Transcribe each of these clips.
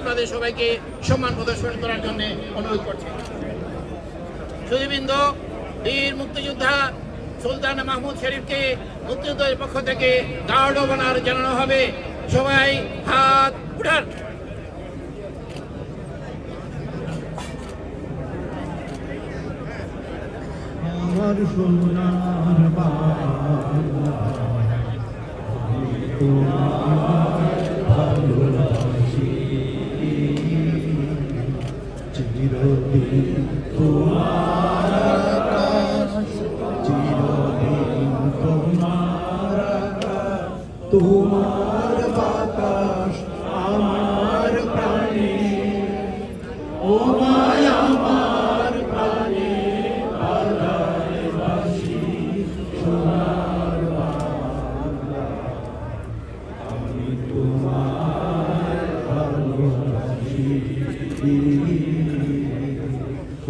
আপনাদের সবাইকে সম্মান প্রদর্শন করার জন্য অনুরোধ করছি। সুদীবৃন্দ বীর মুক্তিযোদ্ধা সুলতান মাহমুদ শরীফকে মুক্তিযোদ্ধাদের পক্ষ থেকে গার্ড অনার জানানো হবে। সবাই হাত উঠান। আমার সোনার তোমার বাতাস আমার প্রাণে ও মায়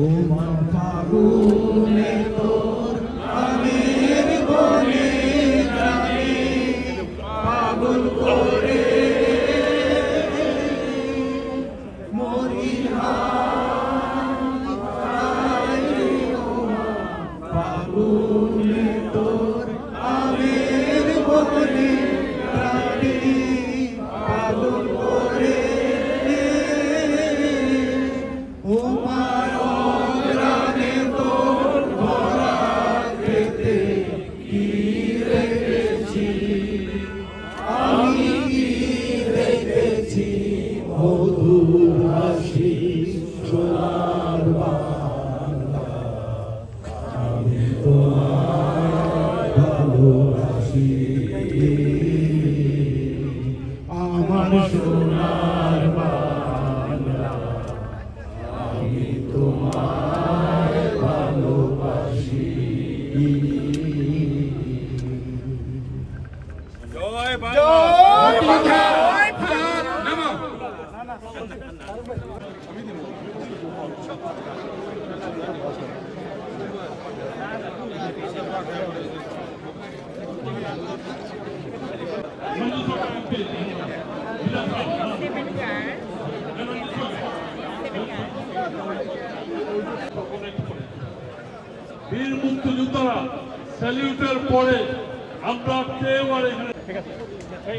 তোমা ফাগুনে তোর আমের বনে গ্রামে পাগল করে। মরি ফাগুনে তোর আমের বনে আমি কি রেখেছি মধুর হাসি সোনার আমার সোনার বীর মুক্তিযোদ্ধারা স্যালিউটের পরে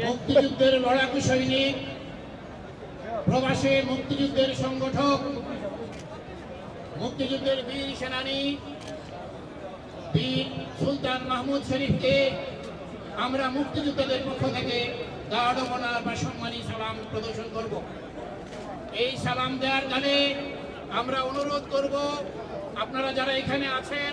মুক্তিযুদ্ধের লড়াকু সৈনিক, প্রবাসী মুক্তিযুদ্ধের সংগঠক, মুক্তিযুদ্ধের বীর সেনানী, বীর সুলতান মাহমুদ শরীফকে আমরা মুক্তিযোদ্ধাদের পক্ষ থেকে গার্ড বা সম্মানী সালাম প্রদর্শন করব। এই সালাম দেওয়ার গানে আমরা অনুরোধ করব, আপনারা যারা এখানে আছেন